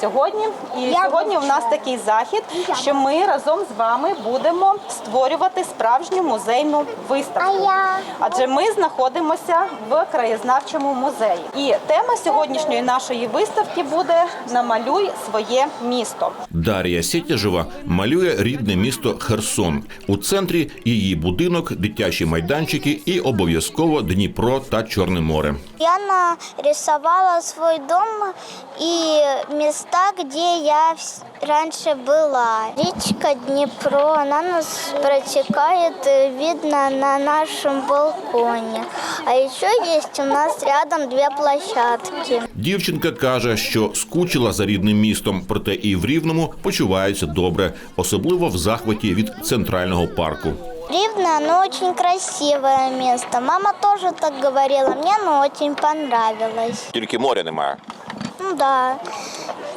Сьогодні і сьогодні у нас такий захід, що ми разом з вами будемо створювати справжню музейну виставку. Адже ми знаходимося в краєзнавчому музеї. І тема сьогоднішньої нашої виставки буде Намалюй своє місто. Дар'я Сєтєжева малює рідне місто Херсон. У центрі її будинок, дитячі майданчики і обов'язково Дніпро та Чорне море. Я нарисовала свой дом и места, где я раньше была. Речка Днепро, она нас протекает, видно на нашем балконе. А еще есть у нас рядом две площадки. Дівчинка каже, що скучила за рідним містом, проте і в Рівному почувається добре, особливо в захваті від центрального парку. Ривно, оно очень красивое место. Мама тоже так говорила, мне оно очень понравилось. Тільки моря немає. Ну да,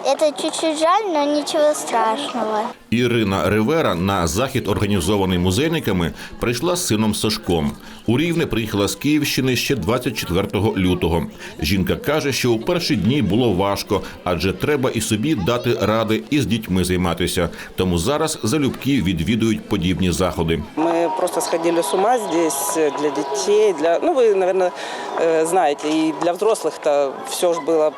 это чуть-чуть жаль, но ничего страшного. Ірина Ривера на захід, організований музейниками, прийшла з сином Сашком. У Рівне приїхала з Київщини ще 24 лютого. Жінка каже, що у перші дні було важко, адже треба і собі дати ради і з дітьми займатися. Тому зараз залюбки відвідують подібні заходи. Мы просто сходили с ума здесь э, для детей, для, ну вы, наверное, э, знаете, и для взрослых-то все же было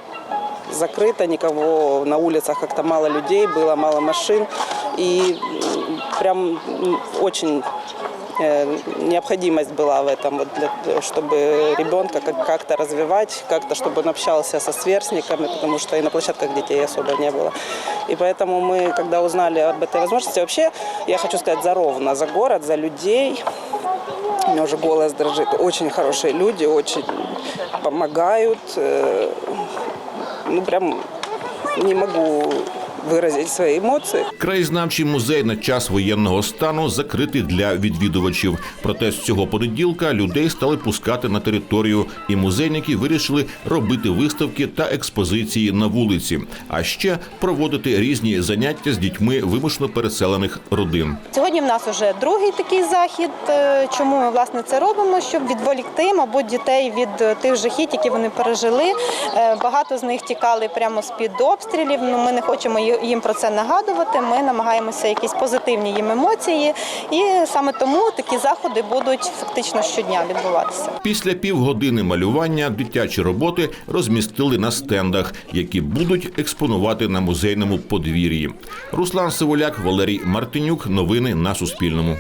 закрыто, никого на улицах как-то мало людей было, мало машин, и прям очень э, необходимость была в этом, вот для, чтобы ребенка как- как-то развивать, как-то, чтобы он общался со сверстниками, потому что и на площадках детей особо не было. И поэтому мы, когда узнали об этой возможности, вообще, я хочу сказать, за Ровно, за город, за людей, у меня уже голос дрожит. Очень хорошие люди, очень помогают. Ну, прям не могу выразить свои эмоции. Краєзнавчий музей на час воєнного стану закритий для відвідувачів. Проте з цього понеділка людей стали пускати на територію, і музейники вирішили робити виставки та експозиції на вулиці, а ще проводити різні заняття з дітьми вимушено переселених родин. Сьогодні в нас вже другий такий захід. Е, Чому ми власне це робимо? Щоб відволікти, мабуть, дітей від е, тих жахіть, які вони пережили. Е, Багато з них тікали прямо з під обстрілів. Ну ми не хочемо ї- їм про це нагадувати. Ми намагаємося якісь позитивні їм емоції, і саме тому такі заходи будуть фактично щодня відбуватися. Після півгодини малювання дитячі роботи розмістили на стендах, які будуть експонувати на музейному подвір'ї. Руслан Сиволяк, Валерій Мартинюк. Новини на Суспільному.